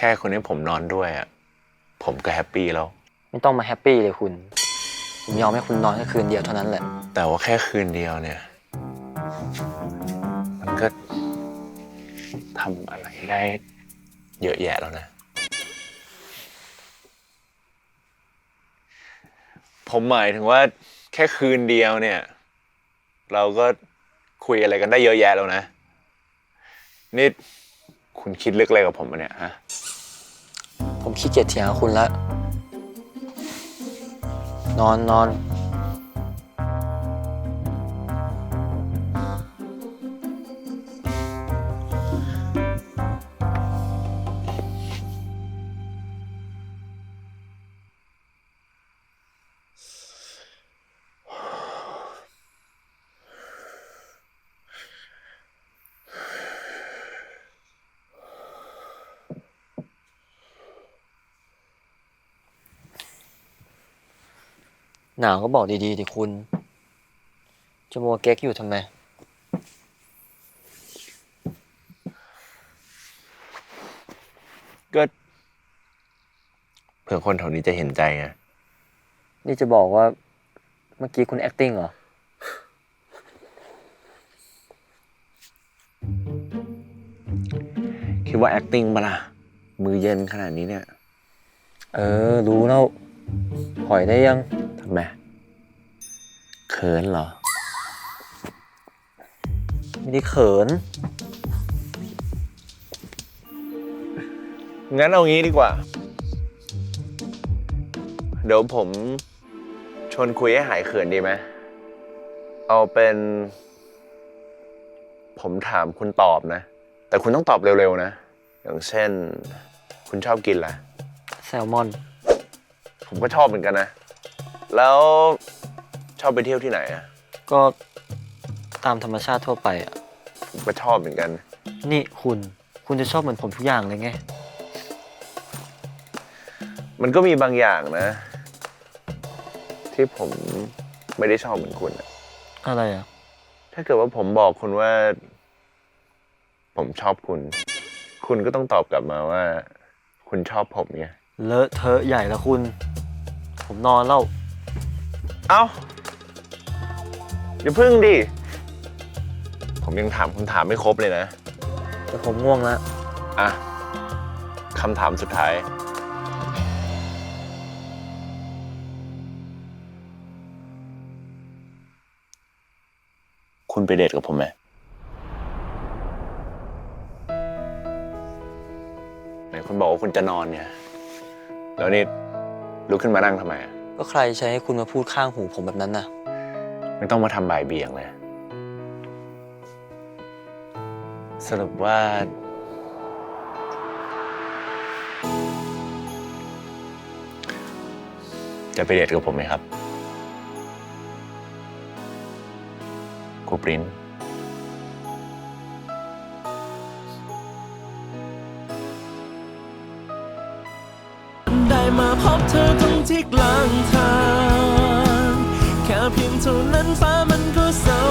แค่คนให้ผมนอนด้วยอะผมก็แฮปปี้แล้ว ไม่ต้องมาแฮปปี้เลยคุณ ผมยอมให้คุณนอนแค่คืนเดียวเท่านั้นแหละ แต่ว่าแค่คืนเดียวเนี่ย มันก็ทำอะไรได้เยอะแยะแล้วนะ ผมหมายถึงว่าแค่คืนเดียวเนี่ย เราก็คุยอะไรกันได้เยอะแยะแล้วนะนี่ คุณคิดลึกอะไรกับผมปะเนี่ยฮะ ผมขี้เกียจเถียงกับคุณละ นอนนอน หนาวก็บอกดีๆดิคุณ จะมัวเก๊กอยู่ทำไม ก็เผื่อคนแถวนี้จะเห็นใจไง นี่จะบอกว่า เมื่อกี้คุณ acting เหรอ คิดว่า acting ปะล่ะ มือเย็นขนาดนี้เนี่ย เออ รู้แล้วปล่อยได้ยัง ทำไมเขินเหรอ ไม่ได้เขิน งั้นเอางี้ดีกว่า เดี๋ยวผมชวนคุยให้หายเขินดีไหม เอาเป็น ผมถามคุณตอบนะ แต่คุณต้องตอบเร็วๆนะ อย่างเช่น คุณชอบกินอะไรแซลมอน ผมก็ชอบเหมือนกันนะ แล้วชอบไปเที่ยวที่ไหนอะก็ตามธรรมชาติทั่วไปอะ ผมก็ชอบเหมือนกัน นี่คุณ คุณจะชอบเหมือนผมทุกอย่างเลยไง มันก็มีบางอย่างนะ ที่ผมไม่ได้ชอบเหมือนคุณอะอะไรอะ ถ้าเกิดว่าผมบอกคุณว่า ผมชอบคุณ คุณก็ต้องตอบกลับมาว่า คุณชอบผมไง เลอะเทอะใหญ่แล้วคุณ ผมนอนแล้ว เอ้าอย่าพึ่งดิ ผมยังถามคำถามไม่ครบเลยนะ แต่ผมง่วงแล้วอะคำถามสุดท้าย คุณไปเดทกับผมไหม ไหนคุณบอกว่าคุณจะนอนเนี่ย แล้วนี่ลุกขึ้นมานั่งทำไมอะ ก็ใครใช้ให้คุณมาพูดข้างหูผมแบบนั้นน่ะ ไม่ต้องมาทำบ่ายเบี่ยงเลย สรุปว่า จะไปเดทกับผมไหมครับครูปริ้นได้มาพบเธอตรง ที่กลางทาง แค่เพียงเท่านั้นฟ้ามันก็สา